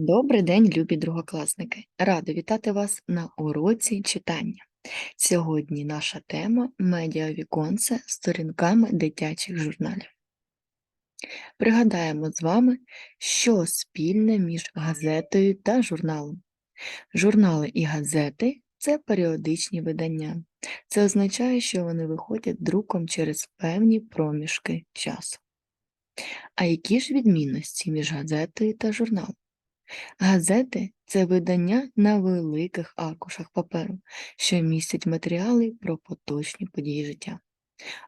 Добрий день, любі другокласники! Рада вітати вас на уроці читання. Сьогодні наша тема медіавіконце сторінками дитячих журналів. Пригадаємо з вами, що спільне між газетою та журналом. Журнали і газети це періодичні видання. Це означає, що вони виходять друком через певні проміжки часу. А які ж відмінності між газетою та журналом? Газети це видання на великих аркушах паперу, що містять матеріали про поточні події життя.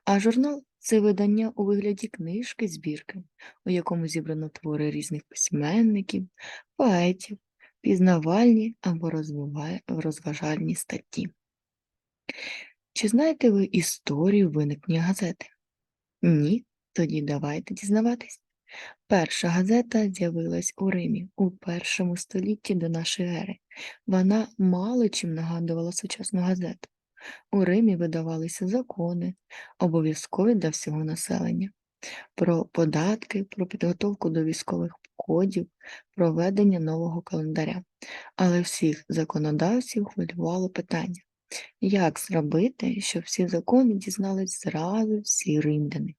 А журнал це видання у вигляді книжки збірки, у якому зібрано твори різних письменників, поетів, пізнавальні або розважальні статті. Чи знаєте ви історію виникнення газети? Ні? Тоді давайте дізнаватись. Перша газета з'явилась у Римі у першому столітті до нашої ери. Вона мало чим нагадувала сучасну газету. У Римі видавалися закони, обов'язкові для всього населення, про податки, про підготовку до військових кодів, про ведення нового календаря. Але всіх законодавців хвилювало питання, як зробити, щоб всі закони дізнались зразу всі римляни.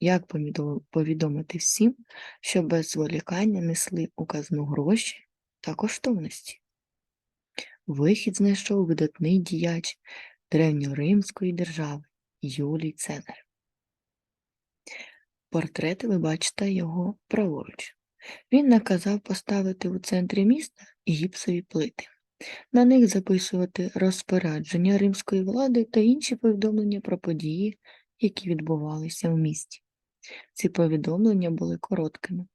Як повідомити всім, що без зволікання несли у казну гроші та коштовності? Вихід знайшов видатний діяч древньоримської держави Юлій Цезар. Портрети ви бачите його праворуч. Він наказав поставити у центрі міста гіпсові плити. На них записувати розпорядження римської влади та інші повідомлення про події, які відбувалися в місті. Ці повідомлення були короткими,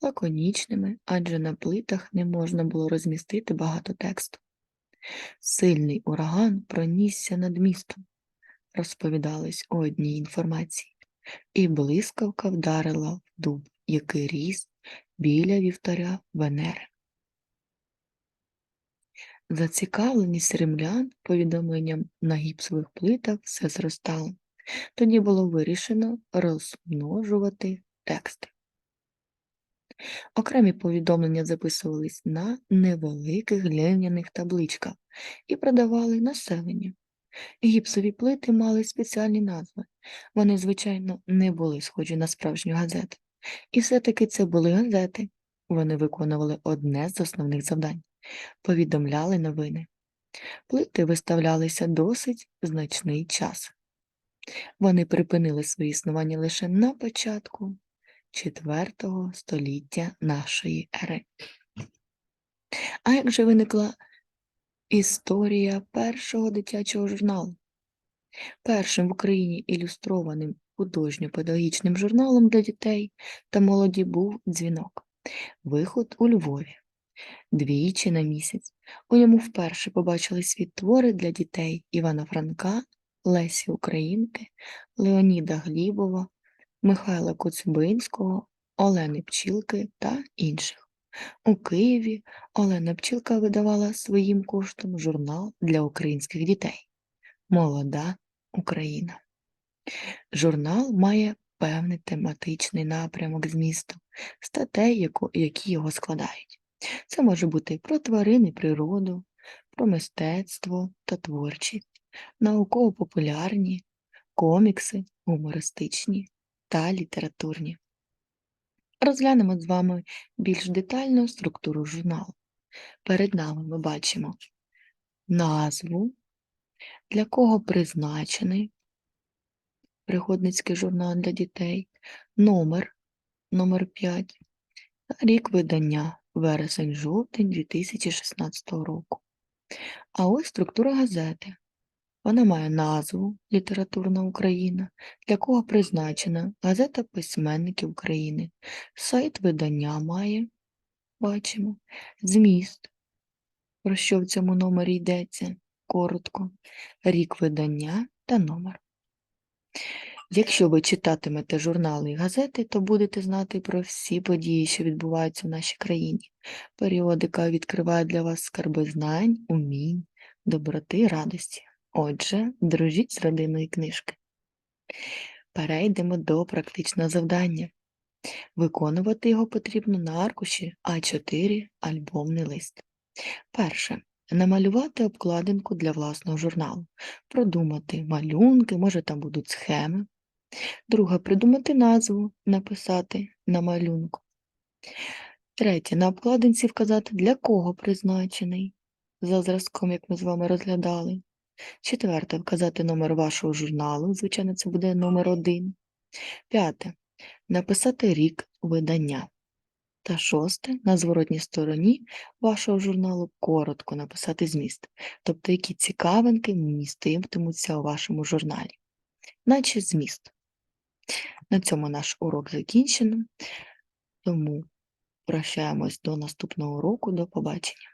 лаконічними, адже на плитах не можна було розмістити багато тексту. Сильний ураган пронісся над містом, розповідалось у одній інформації, і блискавка вдарила в дуб, який ріс біля вівтаря Венери. Зацікавленість римлян повідомленням на гіпсових плитах все зростала. Тоді було вирішено розмножувати тексти. Окремі повідомлення записувались на невеликих глиняних табличках і продавали населенню. Гіпсові плити мали спеціальні назви. Вони, звичайно, не були схожі на справжню газету. І все-таки це були газети. Вони виконували одне з основних завдань повідомляли новини. Плити виставлялися досить значний час. Вони припинили своє існування лише на початку IV століття нашої ери. А як же виникла історія першого дитячого журналу? Першим в Україні ілюстрованим художньо-педагогічним журналом для дітей та молоді був дзвінок. Виход у Львові. Двічі на місяць. У ньому вперше побачили світ твори для дітей Івана Франка, Лесі Українки, Леоніда Глібова, Михайла Коцюбинського, Олени Пчілки та інших. У Києві Олена Пчілка видавала своїм коштом журнал для українських дітей Молода Україна. Журнал має певний тематичний напрямок змісту, статей, які його складають. Це може бути про тварин і природу, про мистецтво та творчість, науково-популярні, комікси, гумористичні та літературні. Розглянемо з вами більш детально структуру журналу. Перед нами ми бачимо назву, для кого призначений пригодницький журнал для дітей, номер, номер 5, рік видання вересень-жовтень 2016 року. А ось структура газети. Вона має назву Літературна Україна, для кого призначена газета письменників України. Сайт видання має, бачимо, зміст, про що в цьому номері йдеться, коротко, рік видання та номер. Якщо ви читатимете журнали і газети, то будете знати про всі події, що відбуваються в нашій країні. Періодика відкриває для вас скарби знань, умінь, доброти, радості. Отже, дружіть з родиною книжки. Перейдемо до практичного завдання. Виконувати його потрібно на аркуші А4 альбомний лист. Перше. Намалювати обкладинку для власного журналу. Продумати малюнки, може там будуть схеми. Друге. Придумати назву, написати на малюнку. Третє. На обкладинці вказати, для кого призначений, за зразком, як ми з вами розглядали. Четверте. Вказати номер вашого журналу, звичайно, це буде номер один. П'яте. Написати рік видання. Та шосте. На зворотній стороні вашого журналу коротко написати зміст, тобто які цікавинки міститимуться у вашому журналі, наче зміст. На цьому наш урок закінчено, тому прощаємось до наступного уроку. До побачення.